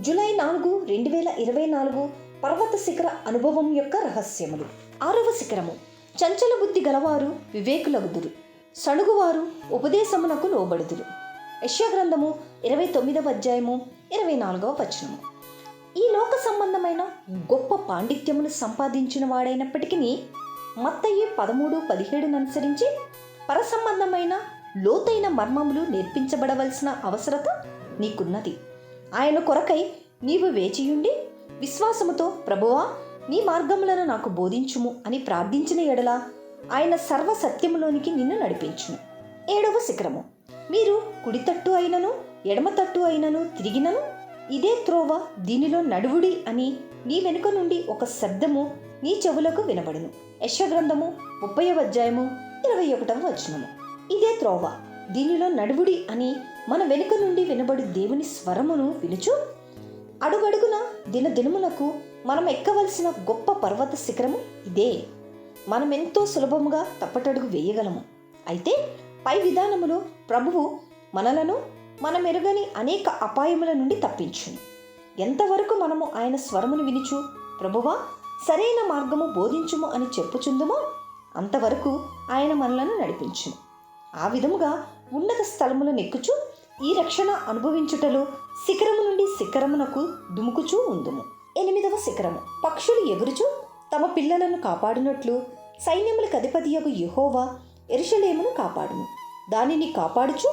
July నాలుగు రెండు వేల ఇరవై నాలుగు పర్వత శిఖర అనుభవం యొక్క రహస్యములు. ఆరవ శిఖరము. చంచల బుద్ధి గలవారు వివేకులగుదురు. సణుగువారు ఉపదేశమునకు లోబడుదురు. యశ్యగ్రంథము ఇరవై తొమ్మిదవ అధ్యాయము ఇరవై నాలుగవ వచనము. ఈ లోక సంబంధమైన గొప్ప పాండిత్యమును సంపాదించిన వాడైనప్పటికీ మత్తయ్యి పదమూడు పదిహేడును అనుసరించి పరసంబంధమైన లోతైన మర్మములు నేర్పించబడవలసిన అవసరత నీకున్నది. ఆయన కొరకై నీవు వేచియుండి విశ్వాసముతో ప్రభువా నీ మార్గములను నాకు బోధించుము అని ప్రార్థించిన ఎడల ఆయన సర్వ సత్యములోనికి నిన్ను నడిపించును. ఏడవ శిఖరము. మీరు కుడి తట్టు అయినను ఎడమ తట్టు అయినను తిరిగినను ఇదే త్రోవ దీనిలో నడువుడి అని నీ వెనుక నుండి ఒక శబ్దము నీ చెవులకు వినబడును. యశగ్రంథము ముప్పై అధ్యాయము ఇరవై ఒకటవ వచనము. ఇదే త్రోవ దీనిలో నడువుడి అని మన వెనుక నుండి వినబడి దేవుని స్వరమును వినుచు. అడుగడుగున దినదినములకు మనం ఎక్కవలసిన గొప్ప పర్వత శిఖరము ఇదే. మనం ఎంతో సులభముగా తప్పటడుగు వేయగలము. అయితే పై విధానములో ప్రభువు మనలను మనం ఎరుగని అనేక అపాయముల నుండి తప్పించును. ఎంతవరకు మనము ఆయన స్వరమును వినుచు? ప్రభువా సరైన మార్గము బోధించుము అని చెప్పుచుందుమో అంతవరకు ఆయన మనలను నడిపించును. ఆ విధముగా ఉన్నత స్థలములు నెక్కుచు ఈ రక్షణ అనుభవించుటలో శిఖరము నుండి శిఖరమునకు దుముకుచూ ఉందుము. ఎనిమిదవ శిఖరము. పక్షులు ఎగురుచూ తమ పిల్లలను కాపాడినట్లు సైన్యములకు అధిపతియగు యహోవా ఎరుషలేమును కాపాడును. దానిని కాపాడుచు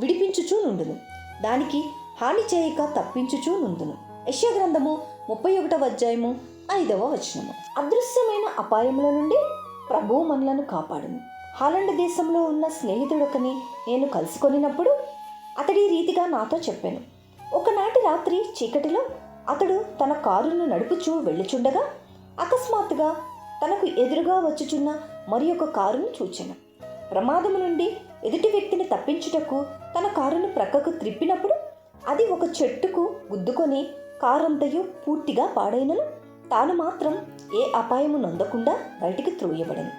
విడిపించుచూ నుండును. దానికి హాని చేయక తప్పించుచూ నుండును. యశ్యగ్రంథము ముప్పై ఒకటవ అధ్యాయము ఐదవ వచనము. అదృశ్యమైన అపాయముల నుండి ప్రభువు మనలను కాపాడును. హాలండ్ దేశంలో ఉన్న స్నేహితుడొకని నేను కలుసుకొనినప్పుడు అతడి రీతిగా నాతో చెప్పాను. ఒకనాటి రాత్రి చీకటిలో అతడు తన కారును నడుపుచూ వెళ్ళుచుండగా అకస్మాత్తుగా తనకు ఎదురుగా వచ్చుచున్న మరి ఒక కారును చూచాను. ప్రమాదము నుండి ఎదుటి వ్యక్తిని తప్పించుటకు తన కారును ప్రక్కకు త్రిప్పినప్పుడు అది ఒక చెట్టుకు గుద్దుకొని కారంతయు పూర్తిగా పాడైనను తాను మాత్రం ఏ అపాయము నొందకుండా బయటికి త్రోయబడను.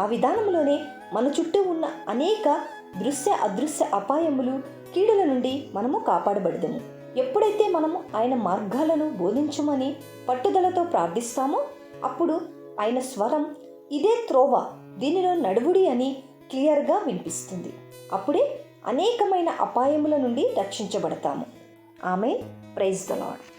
ఆ విధానంలోనే మన చుట్టూ ఉన్న అనేక దృశ్య అదృశ్య అపాయములు కీడుల నుండి మనము కాపాడబడదము. ఎప్పుడైతే మనము ఆయన మార్గాలను బోధించమని పట్టుదలతో ప్రార్థిస్తామో అప్పుడు ఆయన స్వరం ఇదే త్రోవ దీనిలో నడువుడి అని క్లియర్గా వినిపిస్తుంది. అప్పుడే అనేకమైన అపాయముల నుండి రక్షించబడతాము. ఆమె ప్రైజ్ ద లాడ్